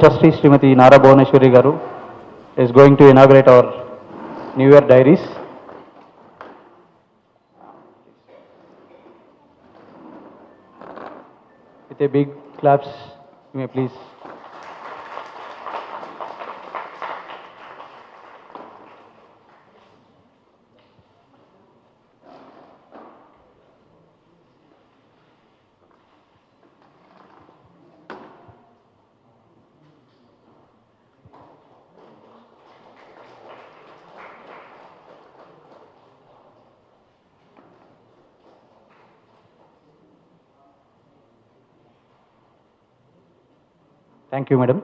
Trustee Srimati Nara Bhuvaneshwari Garu is going to inaugurate our New Year diaries. With a big claps, you may Thank you, madam.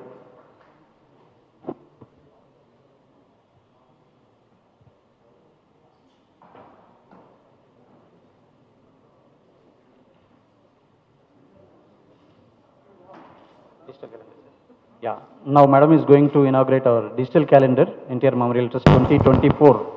Yeah, now madam is going to inaugurate our digital calendar, NTR Memorial Trust 2024.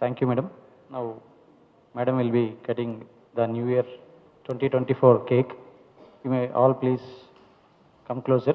Thank you, madam. Now, madam will be cutting the New Year 2024 cake. You may all please come closer.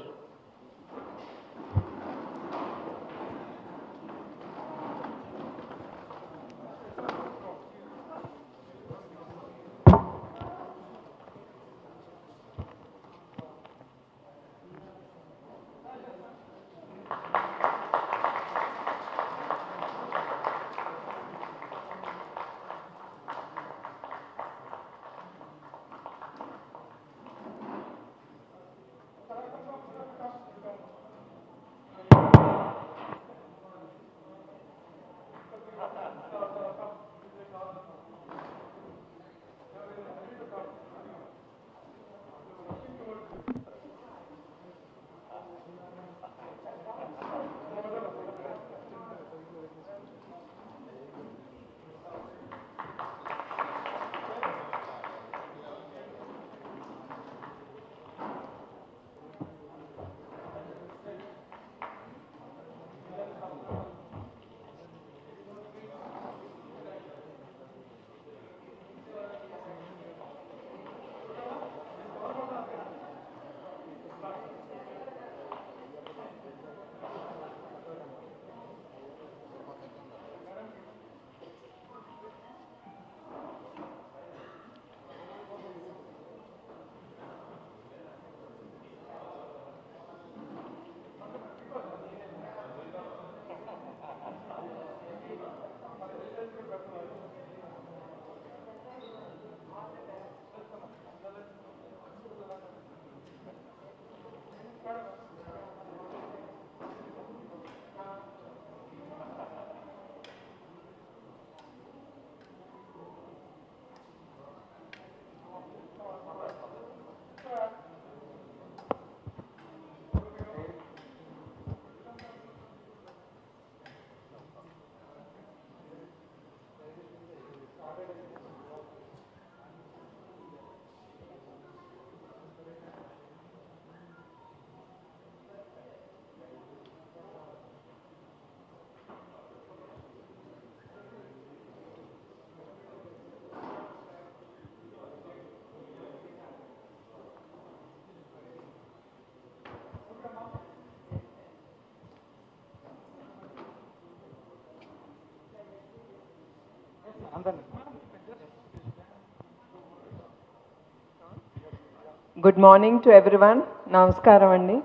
Good morning to everyone నమస్కారం అండి.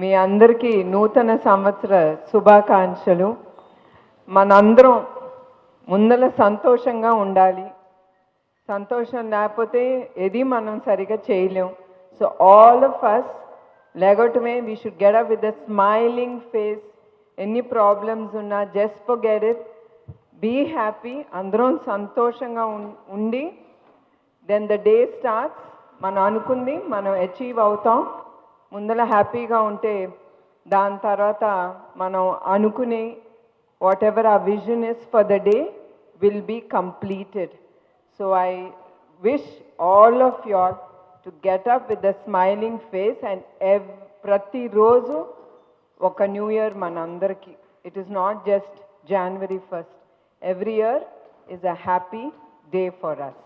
మీ అందరికీ నూతన సంవత్సర శుభాకాంక్షలు. మనందరం ముందల సంతోషంగా ఉండాలి. సంతోషం లేకపోతే ఏది మనం సరిగా చేయలేం. So all of us లేగటమే we should get up with the smiling face ఎన్ని ప్రాబ్లమ్స్ ఉన్నా just forget it be happy అందరం సంతోషంగా ఉం- ఉండి దెన్ ద డే స్టార్ట్స్ మనం అనుకుంది మనం అచీవ్ అవుతాం. ముందర హ్యాపీగా ఉంటే దాని తర్వాత మనం అనుకునే వాట్ ఎవర్ ఆ vision is for the day will be completed so I wish all of your to get up with the smiling face and ఎవ్ ప్రతిరోజు ఒక న్యూ ఇయర్ మనందరికీ. It is not just January first every year is a happy day for us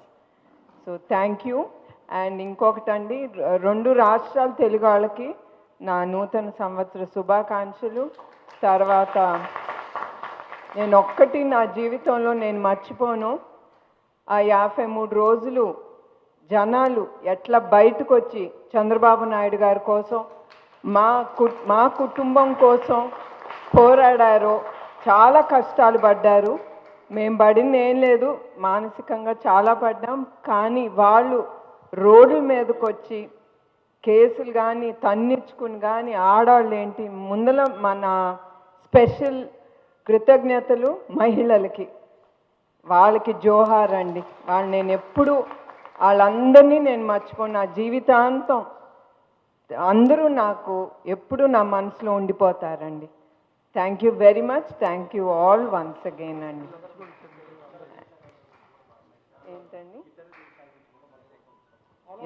so thank you and ఇంకొకటండి రెండు రాష్ట్రాల తెలుగు వాళ్ళకి నా నూతన సంవత్సర శుభాకాంక్షలు. తర్వాత నేను ఒక్కటి నా జీవితంలో నేను మర్చిపోను. ఆ యాభై మూడు రోజులు జనాలు ఎట్లా బయటకు వచ్చి చంద్రబాబు నాయుడు గారి కోసం మా మా కుటుంబం కోసం పోరాడారో చాలా కష్టాలు పడ్డారు. మేము పడింది ఏం లేదు. మానసికంగా చాలా పడ్డాం. కానీ వాళ్ళు రోడ్ల మీదకి వచ్చి కేసులు కానీ తన్నిచ్చుకుని కానీ ఆడవాళ్ళు ఏంటి ముందల మన స్పెషల్ కృతజ్ఞతలు మహిళలకి. వాళ్ళకి జోహార్ అండి. వాళ్ళు నేను ఎప్పుడు వాళ్ళందరినీ నేను మర్చిపోను. నా జీవితాంతం అందరూ నాకు ఎప్పుడు నా మనసులో ఉండిపోతారండి. Thank you very much. Thank you all once again అండి.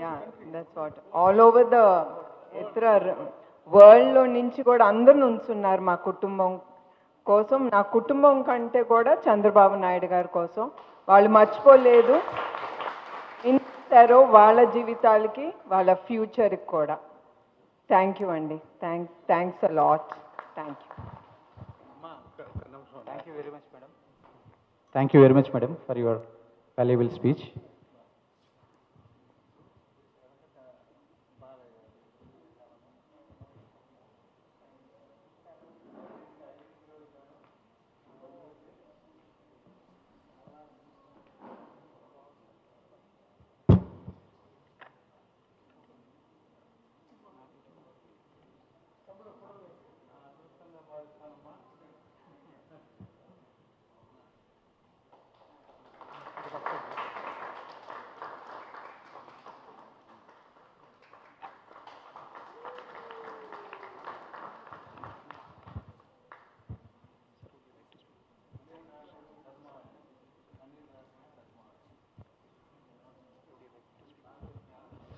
Yeah that's what all over the ఇతర వరల్డ్లో నుంచి కూడా అందరు నుంచున్నారు మా కుటుంబం కోసం. నా కుటుంబం కంటే కూడా చంద్రబాబు నాయుడు గారి కోసం. వాళ్ళు మర్చిపోలేదు. ఇస్తారో వాళ్ళ జీవితాలకి వాళ్ళ ఫ్యూచర్కి కూడా. థ్యాంక్ యూ అండి. Thank thanks a lot thank you Thank you very much, madam. Thank you very much, madam, for your valuable speech.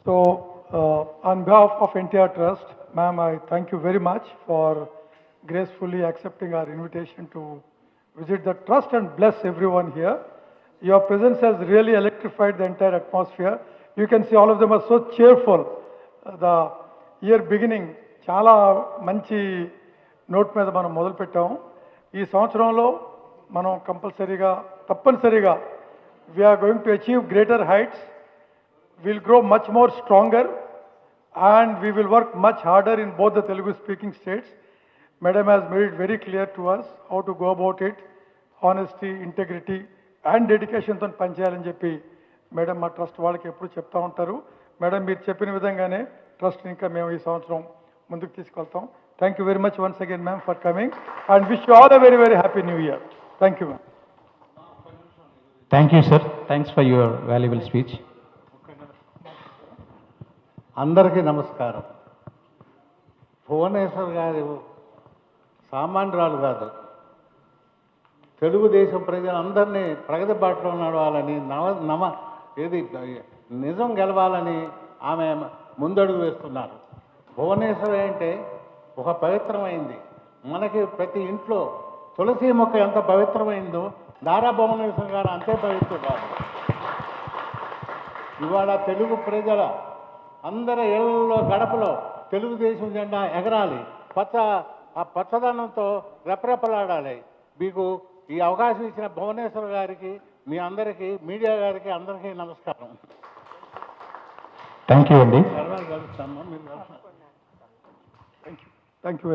So, uh, on behalf of NTR Trust, ma'am, I thank you very much for gracefully accepting our invitation to visit the trust and bless everyone here. Your presence has really electrified the entire atmosphere. You can see all of them are so cheerful. Uh, The year beginning చాలా మంచి note మీద మనం మొదలు పెట్టాము ఈ సంవత్సరంలో మనం కంపల్సరీగా తప్పనిసరిగా we are going to achieve greater heights We'll grow much more stronger and we will work much harder in both the Telugu speaking states. Madam has made it very clear to us how to go about it, honesty, integrity and dedication తో పనిచేయాలని చెప్పి madam మా trust వాళ్ళకి ఎప్పుడు చెప్తా ఉంటారు madam మీరు చెప్పిన విధంగానే ట్రస్ట్ ఇంకా మేము ఈ సంవత్సరం ముందుకు తీసుకెళ్తాం thank you very much once again ma'am for coming and wish you all a very very happy new year thank you ma'am Thank you, sir. Thanks for your valuable speech. అందరికీ నమస్కారం. భువనేశ్వర్ గారు సామాన్యురాలు కాదు. తెలుగుదేశం ప్రజలందరినీ ప్రగతి బాటలో నడవాలని నవ నమ ఏది నిజం గెలవాలని ఆమె ముందడుగు వేస్తున్నారు. భువనేశ్వర్ అంటే ఒక పవిత్రమైంది. మనకి ప్రతి ఇంట్లో తులసి మొక్క ఎంత పవిత్రమైందో నారా భువనేశ్వర్ గారు అంతే పవిత్రురాలు. ఇవాళ తెలుగు ప్రజల అందరి ఇళ్ళలో గడపలో తెలుగుదేశం జెండా ఎగరాలి. పచ్చ ఆ పచ్చదనంతో రెపరెపలాడాలి. మీకు ఈ అవకాశం ఇచ్చిన భువనేశ్వర్ గారికి మీ అందరికీ మీడియా గారికి అందరికీ నమస్కారం. థ్యాంక్ యూ అండి తర్వాత కలుస్తాము. మీరు కలుస్తారు. Thank you.